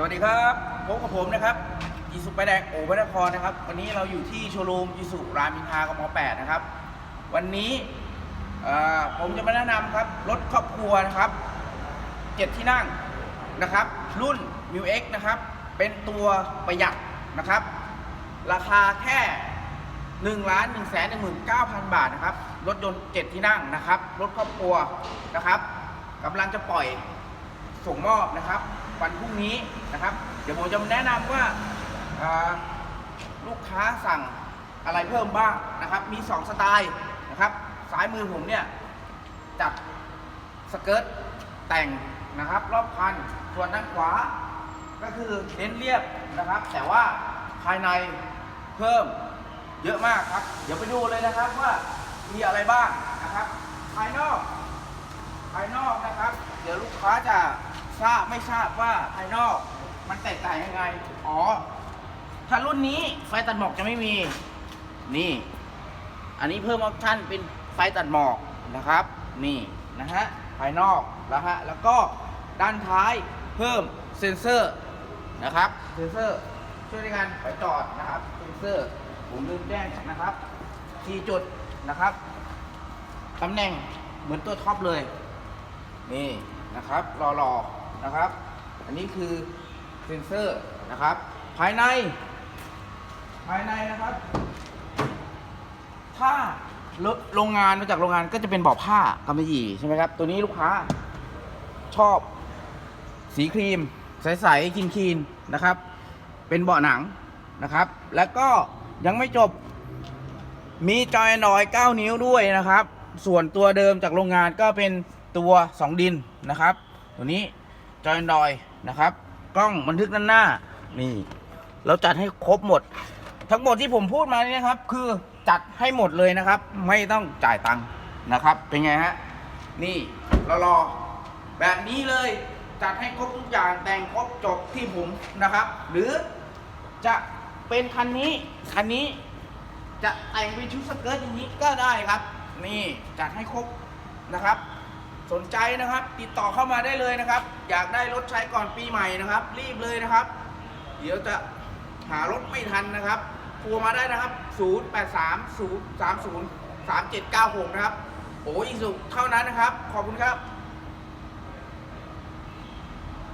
สวัสดีครับพบกับผมนะครับยีสุไปแดงโอเวอร์ครนะครับ วันนี้เราอยู่ที่โชว์รูมยีสุรามอินทากม8นะครับ วันนี้ผมจะมาแนะนำครับรถครอบครัวนะครับเจ็ดที่นั่งนะครับ รุ่น m u X นะครับ เป็นตัวประหยัดนะครับ ราคาแค่1ล้าน1แสน1 9 0 0 0 บาทนะครับ รถยนต์7ที่นั่งนะครับ รถครอบครัวนะครับกำลังจะปล่อยส่งมอบนะครับ วันพรุ่งนี้นะครับ เดี๋ยวผมจะแนะนำว่าอ่าลูกค้าสั่งอะไรเพิ่มบ้างนะครับ มี 2 สไตล์นะครับซ้ายมือผมเนี่ยจัดสเกิร์ตแต่งนะครับ รอบคันส่วนด้านขวา ก็คือเน้นเรียบนะครับ แต่ว่าภายในเพิ่มเยอะมากครับ เดี๋ยวไปดูเลยนะครับว่ามีอะไรบ้างนะครับ ภายนอก ภายนอกนะครับ เดี๋ยวลูกค้าจะ ทราบไม่ทราบว่าภายนอกมันแตกต่างยังไง อ๋อ ถ้ารุ่นนี้ไฟตัดหมอกจะไม่มี นี่ อันนี้เพิ่มออปชั่นเป็นไฟตัดหมอกนะครับ นี่นะฮะ ภายนอกแล้วฮะ แล้วก็ด้านท้ายเพิ่มเซ็นเซอร์นะครับ เซ็นเซอร์ช่วยในการไปจอดนะครับ เซ็นเซอร์ ผมลืมแจ้งนะครับที่จุดนะครับ ตำแหน่งเหมือนตัวท็อปเลย นี่นะครับ รอๆ นะครับ อันนี้คือเซนเซอร์นะครับ ภายใน ภายในนะครับ ถ้าโรงงานมาจากโรงงานก็จะเป็นเบาะผ้ากำมะหยี่ใช่ไหมครับ ตัวนี้ลูกค้าชอบสีครีม ใสๆคลีนๆนะครับ เป็นเบาะหนังนะครับ แล้วก็ยังไม่จบมีจอยนอย9 นิ้วด้วยนะครับ ส่วนตัวเดิมจากโรงงานก็เป็นตัว 2 ดินนะครับ ตัวนี้ จอยนอยนะครับ กล้องบันทึกด้านหน้า นี่ เราจัดให้ครบหมด ทั้งหมดที่ผมพูดมานี่นะครับ คือจัดให้หมดเลยนะครับ ไม่ต้องจ่ายตังค์นะครับ เป็นไงฮะ นี่เรารอแบบนี้เลยจัดให้ครบทุกอย่างแต่งครบจบที่ผมนะครับ หรือจะเป็นคันนี้คันนี้จะแต่งเป็นชุดสเกิร์ตอย่างนี้ก็ได้ครับ นี่จัดให้ครบนะครับ สนใจนะครับ ติดต่อเข้ามาได้เลยนะครับ อยากได้รถใช้ก่อนปีใหม่นะครับ รีบเลยนะครับ เดี๋ยวจะหารถไม่ทันนะครับโทรมาได้นะครับ 083 030 3796 นะครับโอ้ยสุเท่านั้นนะครับ ขอบคุณครับ